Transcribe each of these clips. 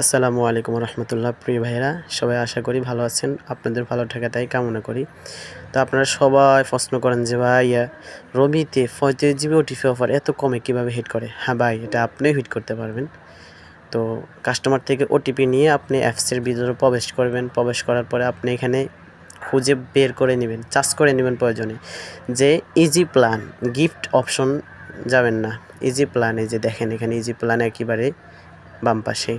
আসসালামু আলাইকুম রহমতুল্লাহ। প্রিয় ভাইরা সবাই আশা করি ভালো আছেন। আপনাদের ভালো থাকা তাই কামনা করি। তো আপনারা সবাই প্রশ্ন করেন যে ভাই ইয়া, রবিতে পঁয়ত্রিশ জিবি ওটিপি অফার এত কমে কীভাবে হিট করে? হ্যাঁ ভাই এটা আপনিও হিট করতে পারবেন। তো কাস্টমার থেকে ওটিপি নিয়ে আপনি অ্যাপসের ভিতরে প্রবেশ করবেন। প্রবেশ করার পরে আপনি এখানে খুঁজে বের করে নেবেন চার্জ করে নেবেন প্রয়োজনে। যে ইজি প্ল্যান গিফট অপশন যাবেন না। ইজি প্ল্যানে যে দেখেন এখানে ইজি প্ল্যান একেবারে বাম পাশে।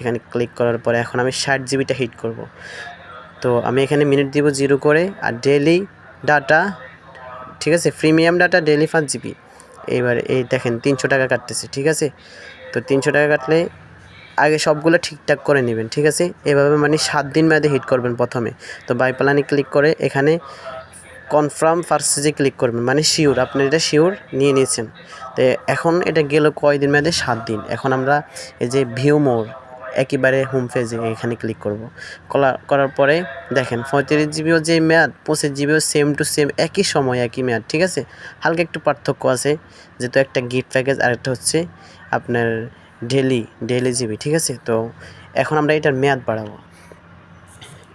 এখানে ক্লিক করার পরে এখন আমি ষাট জিবিটা হিট করব। তো আমি এখানে মিনিট দিব জিরো করে আর ডেলি ডাটা ঠিক আছে? প্রিমিয়াম ডাটা ডেলি পাঁচ জিবি এইবার এই দেখেন তিনশো টাকা কাটতেছে, ঠিক আছে? তো তিনশো টাকা কাটলে আগে সবগুলো ঠিকঠাক করে নেবেন, ঠিক আছে? এভাবে মানে সাত দিন মেয়াদে হিট করবেন প্রথমে। তো বাই ক্লিক করে এখানে কনফার্ম ফার্স্টে ক্লিক করবেন মানে শিওর আপনি এটা শিওর নিয়ে নিয়েছেন। তো এখন এটা গেল কয়দিন মেয়াদে সাত দিন। এখন আমরা এই যে ভিউ মোর একেবারে হোম পেজে এখানে ক্লিক করব। করার পরে দেখেন, পঁয়ত্রিশ জিবিও যে মেয়াদ, পঁচিশ জিবিও সেম টু সেম একই সময়, একই মেয়াদ, ঠিক আছে? হালকা একটু পার্থক্য আছে, যেহেতু একটা গিফট প্যাকেজ আর একটা হচ্ছে আপনার ডেলি ডেলি জিবি ঠিক আছে? তো এখন আমরা এটার মেয়াদ বাড়াবো।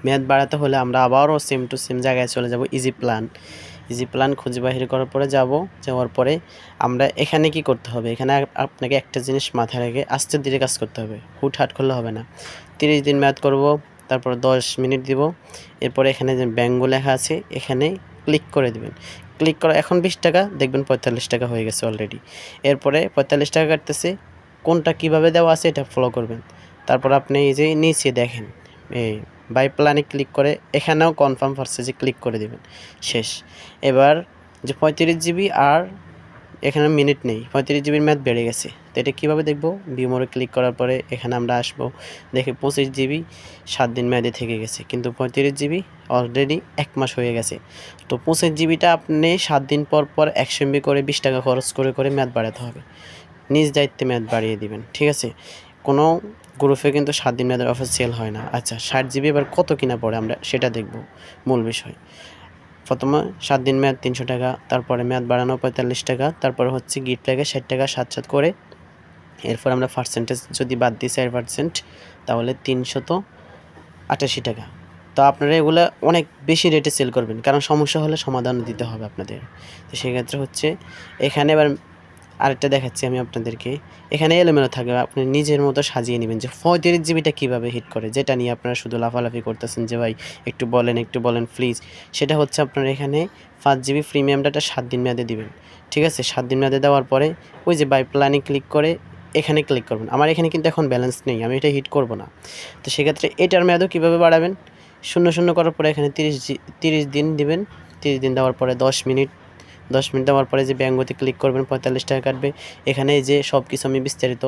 মেয়াদ বাড়াতে হলে আমরা আবারও সেম টু সেম জায়গায় চলে যাব ইজি প্ল্যান ইজি প্ল্যান খুঁজে বাহির করার পরে যাব, যাওয়ার পরে আমরা এখানে কি করতে হবে? এখানে আপনাকে একটা জিনিস মাথায় রেখে আস্তে ধীরে কাজ করতে হবে। হুট হাট করলে হবে না। তিরিশ দিন মেয়াদ করব, তারপর দশ মিনিট দিব, এরপরে এখানে যে ব্যাঙ্গো লেখা আছে, এখানে ক্লিক করে দিবেন। ক্লিক করা, এখন বিশ টাকা, দেখবেন পঁয়তাল্লিশ টাকা হয়ে গেছে অলরেডি এরপরে পঁয়তাল্লিশ টাকা কাটতেছে, কোনটা কীভাবে দেওয়া আছে এটা ফলো করবেন। তারপর আপনি এই যে নিচে দেখেন, এই বাই প্ল্যানে ক্লিক করে এখানেও কনফার্ম পারচেজে ক্লিক করে দেবেন। শেষ। এবার যে পঁয়ত্রিশ জিবি আর এখানে মিনিট নেই, পঁয়ত্রিশ জিবির ম্যাথ বেড়ে গেছে। তো এটা কীভাবে দেখব? বিমোরে ক্লিক করার পরে এখানে আমরা আসব। দেখে পঁচিশ জিবি সাত দিন মেয়াদে থেকে গেছে, কিন্তু পঁয়ত্রিশ জিবি অলরেডি এক মাস হয়ে গেছে। তো পঁচিশ জিবিটা আপনি সাত দিন পর পর একশো এমবি করে বিশ টাকা খরচ করে করে ম্যাথ বাড়াতে হবে। নিজ দায়িত্বে ম্যাথ বাড়িয়ে দিবেন, ঠিক আছে? কোনো গ্রুপে কিন্তু সাত দিন মেয়াদের অফার সেল হয় না। আচ্ছা ষাট জিবি এবার কত কিনা পড়ে আমরা সেটা দেখব, মূল বিষয়। প্রথমে সাত দিন মেয়াদ তিনশো টাকা, তারপরে মেয়াদ বাড়ানো পঁয়তাল্লিশ টাকা, তারপরে হচ্ছে গিফট প্যাকে ষাট টাকা, সাত সাত করে। এরপর আমরা পার্সেন্টেজ যদি বাদ দিই চার পার্সেন্ট তাহলে তিনশত আটাশি টাকা। তো আপনারা এগুলো অনেক বেশি রেটে সেল করবেন, কারণ সমস্যা হলে সমাধান দিতে হবে আপনাদের। তো সেক্ষেত্রে হচ্ছে এখানে এবার আরেকটা দেখাচ্ছি আমি আপনাদেরকে। এখানে এলোমেলো থাকবে, আপনি নিজের মতো সাজিয়ে নেবেন যে পঁয়ত্রিশ জিবিটা কীভাবে হিট করে, যেটা নিয়ে আপনারা শুধু লাফালাফি করতেছেন যে, ভাই, একটু বলেন একটু বলেন প্লিজ সেটা হচ্ছে আপনারা এখানে পাঁচ জিবি প্রিমিয়াম ডাটা সাত দিন মেয়াদে দিবেন, ঠিক আছে? সাত দিন মেয়াদে দেওয়ার পরে ওই যে বাই প্ল্যানে ক্লিক করে এখানে ক্লিক করবেন। আমার এখানে কিন্তু এখন ব্যালেন্স নেই, আমি এটা হিট করব না। তো সেক্ষেত্রে এটার মেয়াদও কীভাবে বাড়াবেন? শূন্য শূন্য করার পরে এখানে তিরিশ তিরিশ দিন দিবেন। তিরিশ দিন দেওয়ার পরে দশ মিনিট দশ মিনিট দেওয়ার পরে যে ব্যাঙ্গতে ক্লিক করবেন, পঁয়তাল্লিশ টাকা কাটবে। এখানে যে সব কিছু আমি বিস্তারিত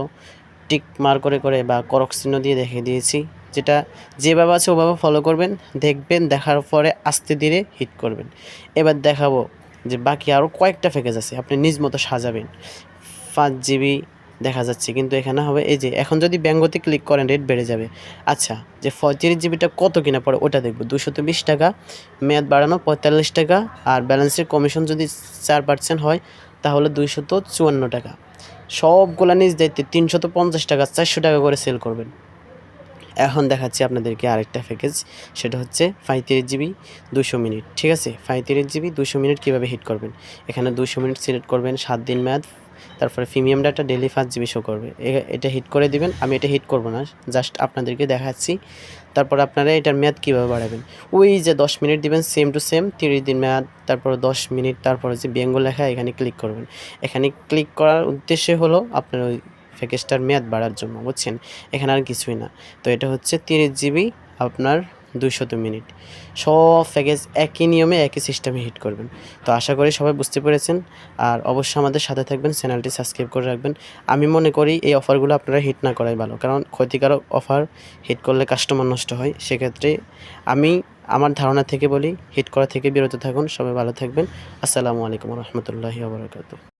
টিক মার করে করে বা করক চিহ্ন দিয়ে দেখে দিয়েছি। যেটা যেভাবে আছে ওভাবে ফলো করবেন, দেখবেন, দেখার পরে আস্তে ধীরে হিট করবেন। এবার দেখাবো যে বাকি আরও কয়েকটা প্যাকেজ আছে, আপনি নিজ মতো সাজাবেন। পাঁচ জিবি দেখা যাচ্ছে। কিন্তু এখানে হবে এই যে, এখন যদি ব্যাঙ্গতে ক্লিক করেন রেট বেড়ে যাবে। আচ্ছা যে পঁয়ত্রিশ জিবিটা কত কিনা পড়ে ওটা দেখব। দুশত বিশ টাকা, মেয়াদ বাড়ানো পঁয়তাল্লিশ টাকা, আর ব্যালেন্সের কমিশন যদি চার পার্সেন্ট হয়, তাহলে দুইশত চুয়ান্ন টাকা। সবগুলা নিজ দায়িত্বে তিনশত পঞ্চাশ টাকা, চারশো টাকা করে সেল করবেন। এখন দেখাচ্ছি আপনাদেরকে আরেকটা প্যাকেজ সেটা হচ্ছে পঁয়ত্রিশ জিবি দুশো মিনিট। ঠিক আছে? পঁয়ত্রিশ জিবি দুশো মিনিট কীভাবে হিট করবেন? এখানে দুশো মিনিট সিলেক্ট করবেন, সাত দিন মেয়াদ তারপরে প্রিমিয়াম ডাটা ডেলি পাঁচ জিবি শো করবে। এটা হিট করে দিবেন। আমি এটা হিট করব না। জাস্ট আপনাদেরকে দেখাচ্ছি। তারপর আপনারা এটার মেয়াদ কীভাবে বাড়াবেন? ওই যে দশ মিনিট দিবেন সেম টু সেম তিরিশ দিন মেয়াদ, তারপর দশ মিনিট, তারপরে যে বেঙ্গল লেখা, এখানে ক্লিক করবেন। এখানে ক্লিক করার উদ্দেশ্য হলো আপনার ওই প্যাকেজটার মেয়াদ বাড়ার জন্য, বুঝছেন? এখানে আর কিছুই না। তো এটা হচ্ছে তিরিশ জিবি আপনার দুইশত মিনিট। সব প্যাকেজ একই নিয়মে, একই সিস্টেমে হিট করবেন। তো আশা করি সবাই বুঝতে পেরেছেন। আর অবশ্যই আমাদের সাথে থাকবেন, চ্যানেলটি সাবস্ক্রাইব করে রাখবেন। আমি মনে করি এই অফারগুলো আপনারা হিট না করাই ভালো, কারণ ক্ষতিকারক অফার হিট করলে কাস্টমার নষ্ট হয়। সেক্ষেত্রে আমি আমার ধারণা থেকে বলি, হিট করা থেকে বিরত থাকুন, সবাই ভালো থাকবেন। আসসালামু আলাইকুম রহমতুল্লাহি আবরকাত